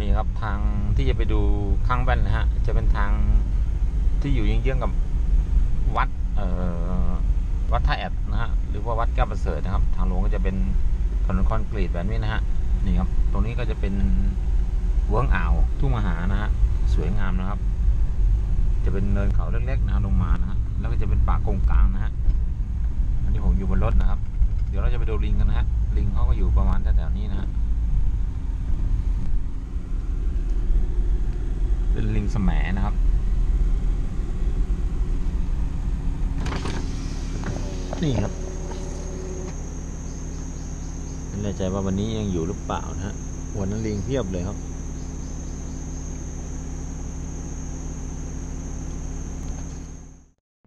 นี่ครับทางที่จะไปดูข้างแว่นนะฮะ จะเป็นทางที่อยู่เยื้องๆกับวัดเอ่อวัดท่าแอดนะฮะหรือว่าวัดแก้วประเสริฐนะครับ ทางหลวงก็จะเป็นถนนคอนกรีตแบบนี้นะฮะนี่ครับ ตรงนี้ก็จะเป็นเวิ้งอ่าวทุ่งมหานะฮะสวยงามนะครับ จะเป็นเนินเขาเล็กๆนะฮะลงมานะฮะแล้วก็จะเป็นป่ากงกลางนะฮะอันนี้ผมอยู่บนรถนะครับ เดี๋ยวเราจะไปดูลิงกันนะฮะลิงเขาก็อยู่ประมาณแถวๆนี้นะฮะ เป็นลิงสมนะครับนี่ครับไม่แน่ใจว่าวันนี้ยังอยู่หรือเปล่านะฮะวันนั้นลิงเพียบเลยครับ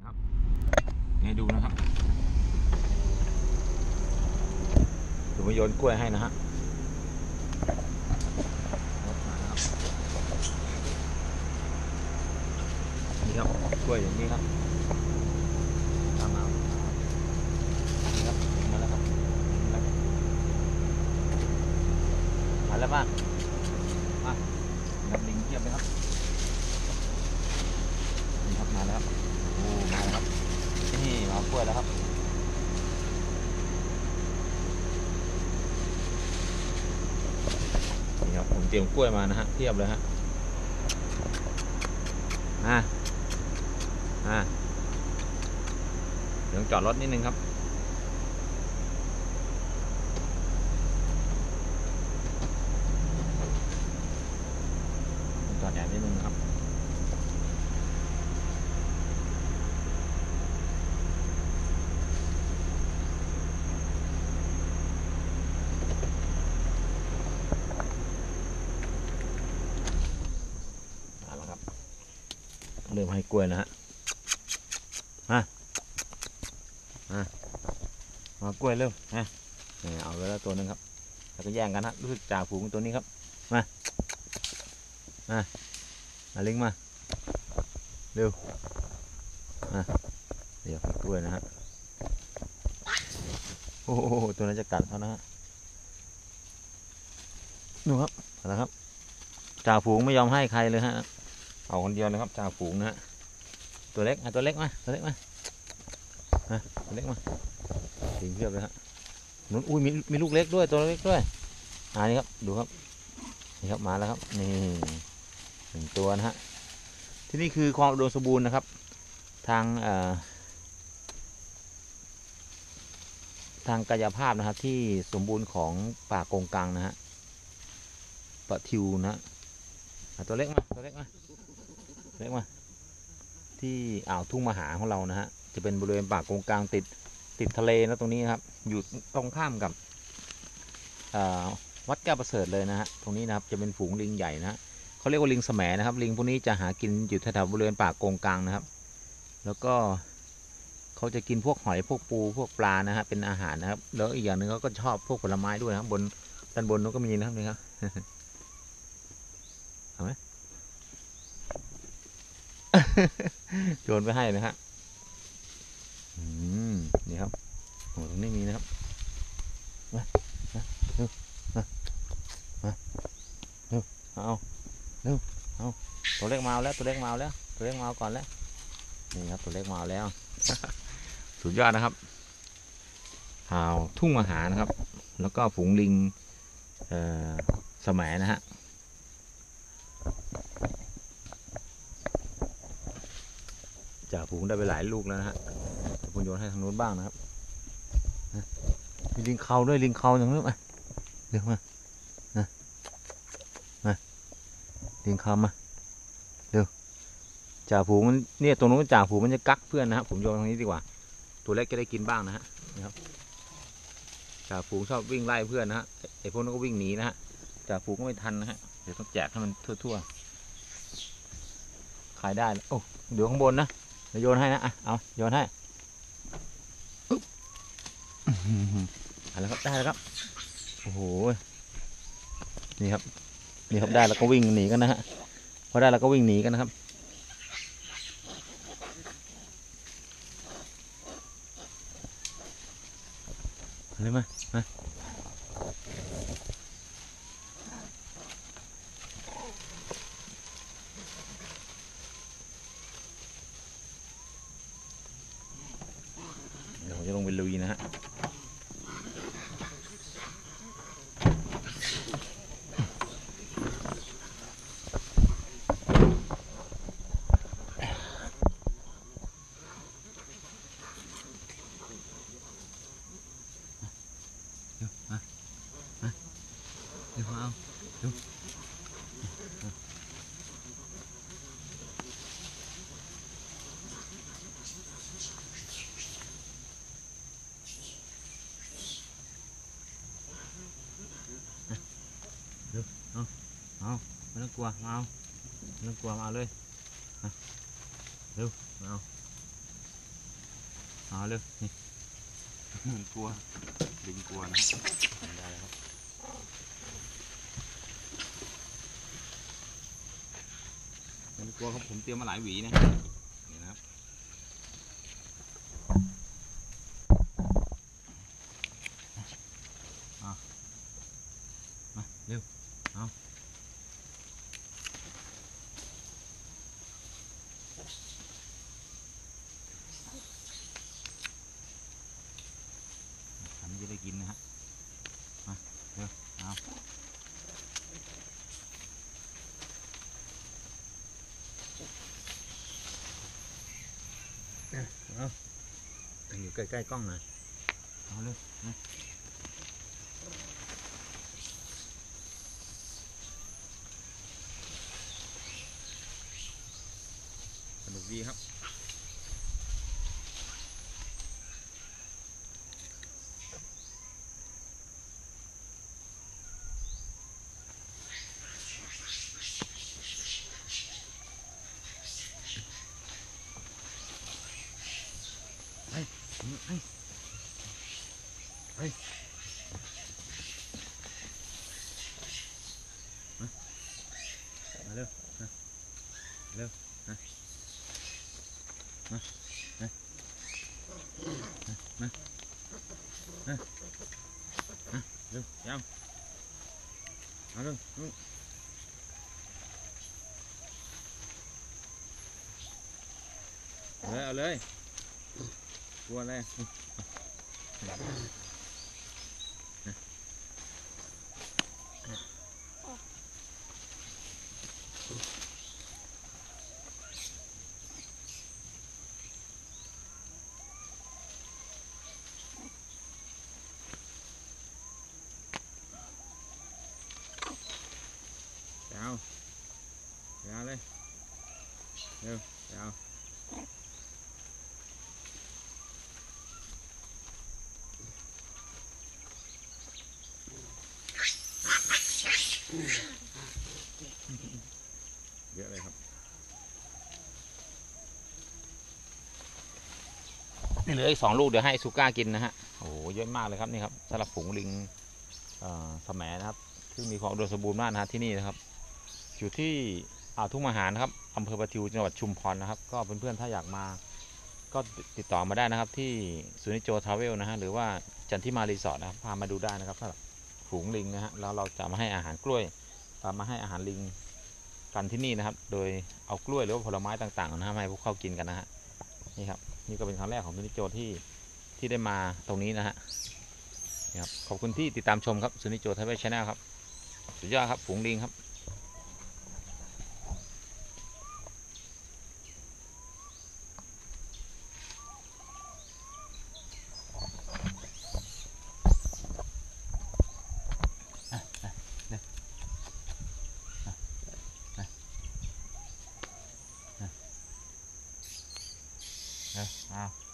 ครับให้ดูนะครับเดี๋ยวมโยนกล้วยให้นะฮะรถมาแล้วครับ นี่ ครับกล้วยอย่างนี้ครับตามมานี่ครับมาแล้วครับมาแล้วบ้างมาครับลิงเทียบเลยครับนี่ครับมาแล้วครับโอ้มาแล้วครับนี่มากล้วยแล้วครับนี่ครับผมเตรียมกล้วยมานะฮะเทียบเลยฮะอ่า อ่าเดี๋ยวจอดรถนิดนึงครับ จอดแอบนิดนึงครับเอาละครับเริ่มให้กล้วยนะฮะ มากล้วยเร็วนะนี่เอาไว้แล้วตัวหนึงครับ แล้วก็แย่งกันฮะรู้สึกจ่าฝูงตัวนี้ครับ มามามาลิงมาเร็วมาเดี๋ยวกล้วยนะฮะโอ้โหตัวนั้นจะกัดเขานะฮะดูครับเอาละครับจ่าฝูงไม่ยอมให้ใครเลยฮะเอาคนเดียวเลยครับจ่าฝูงนะฮะ ตัวเล็กอะตัวเล็กมาตัวเล็กมาตัวเล็กมาลิงเพียบเลยฮะนู้นอุ้ยมีมีลูกเล็กด้วยตัวเล็กด้วยอ่านี่ครับดูครับนี่ครับมาแล้วครับนี่หนึ่งตัวนะฮะที่นี่คือคลองอุดมสมบูรณ์นะครับ ทางเอ่อทางกายภาพนะครับที่สมบูรณ์ของป่าโกงกังนะฮะปะทิวนะอะตัวเล็กมาตัวเล็กมาเล็กมา ที่อ่าวทุ่งมหาของเรานะฮะจะเป็นบริเวณป่าโกงกลางติดติดทะเลนะตรงนี้ครับ อยู่ตรงข้ามกับวัดแก้วประเสริฐเลยนะฮะตรงนี้นะครับจะเป็นฝูงลิงใหญ่นะเขาเรียกว่าลิงแสมนะครับ ลิงพวกนี้จะหากินอยู่แถวบริเวณป่าโกงกลางนะครับ แล้วก็เขาจะกินพวกหอยพวกปูพวกปลานะฮะเป็นอาหารนะครับ แล้วอีกอย่างหนึ่งเขาก็ชอบพวกผลไม้ด้วยนะครับบนด้านบนนู้นก็มีนะครับนี่ครับเอาไหม โยนไปให้นะฮะอืมนี่ครับโอ้ตรงนี้มีนะครับมามาเร็วมามาเร็วเอาเร็วเอาตัวเล็กมาแล้วตัวเล็กมาแล้วตัวเล็กมาก่อนแล้วนี่ครับตัวเล็กมาแล้ว สุดยอดนะครับห่าวทุ่งมหานะครับ แล้วก็ฝูงลิงเอ่อสมัยนะฮะ จ่าฝูงได้ไปหลายลูกแล้วนะฮะผมโยนให้ทางนู้นบ้างนะครับนะมีลิงเขาด้วยลิงเขาอย่างนู้นมาเดี๋ยวมานะมาลิงเขามาเดี๋ยวจ่าฝูงมันเนี่ยตรงนู้นจ่าฝูงมันจะกักเพื่อนนะครับผมโยนตรงนี้ดีกว่า ตัวเล็กจะได้กินบ้างนะฮะนี่ครับจ่าฝูงชอบวิ่งไล่เพื่อนนะฮะไอพวกนั้นก็วิ่งหนีนะฮะจ่าฝูงก็ไม่ทันนะฮะเดี๋ยวต้องแจกให้มันทั่วๆขายได้ โอ้เดี๋ยวข้างบนนะ เดี๋ยวโยนให้นะอะเอาโยนให้อือหือเอาแล้วครับได้แล้วครับโอ้โหนี่ครับนี่ครับได้แล้วก็วิ่งหนีกันนะฮะพอได้แล้วก็วิ่งหนีกันนะครับเอาเลยมามา ดูดูเอาเอาไม่ต้องกลัวมาเอาไม่ต้องกลัวมาเอาเลยมาเร็วมาเอาเอาเร็วนี่ มันกลัวลิงกลัวนะครับ ได้แล้วครับไม่ต้องกลัวครับผมเตรียมมาหลายหวีนะนี่นะครับมาเร็วเอาทำจะได้กินนะฮะ มาเร็ว เอา เอาตั้งอยู่ใกล้ๆกล้องหน่อยเอาเลยนะ สนุกดีครับ ไปไปไปมา มาเร็วมาเร็วมามามามามามา เอาเร็วลูกเอาเลยเอาเลยวไรยาวเลยเร็วยาเยอะเลยครับ นี่เหลืออีกสองลูกเดี๋ยวให้ซูก้ากินนะฮะ โอ้โหเยอะมากเลยครับนี่ครับสำหรับฝูงลิงเอ่อสมนะครับ ซึ่งมีความอุดมสมบูรณ์มากนะฮะที่นี่นะครับ อยู่ที่อ่าวทุ่งมหานะครับอำเภอประทิวจังหวัดชุมพรนะครับ ก็เพื่อนๆถ้าอยากมา ก็ติดต่อมาได้นะครับ ที่สุนิโจทราเวลนะฮะหรือว่าจันทิมารีสอร์ทนะครับพามาดูได้นะครับสำหรับฝูงลิงนะฮะแล้วเราจะมาให้อาหารกล้วยพามาให้อาหารลิงกันที่นี่นะครับ โดยเอากล้วยหรือว่าผลไม้ต่างๆนะฮะให้พวกเขากินกันนะฮะนี่ครับนี่ก็เป็นครั้งแรกของสุนิโจที่ที่ได้มาตรงนี้นะฮะนี่ครับขอบคุณที่ติดตามชมครับสุนิโจทราเวลชาแนลครับสุดยอดครับฝูงลิงครับ เ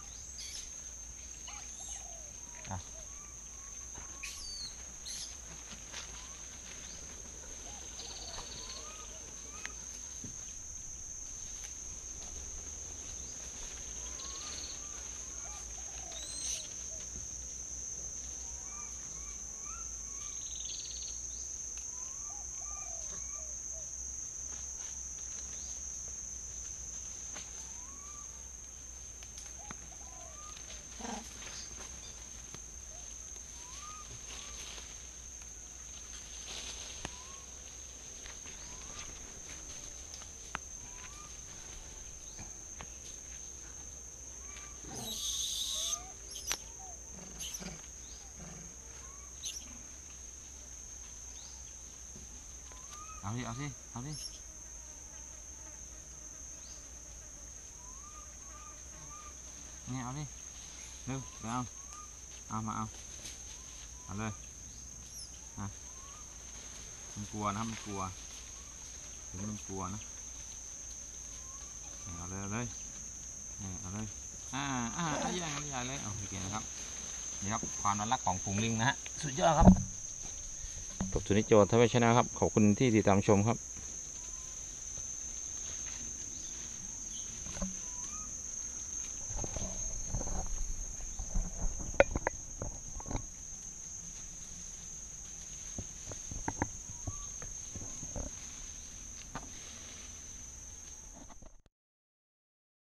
าดิเอาสิเอาสิเนี่ยเอาดิเร็วไปเอาเอามาเอาเอาเลยนะมันกลัวนะมันกลัวเดี๋มันกลัวนะเอาเลยเอาเลยเอาเลยอ่าอ่าใหญ่ใหญ่เลยโอเคนะครับนี่ครับความน่ารักของฝูงลิงนะฮะสุดยอดครับ สุนิจโจทวิชนะครับ ขอบคุณที่ติดตามชมครับ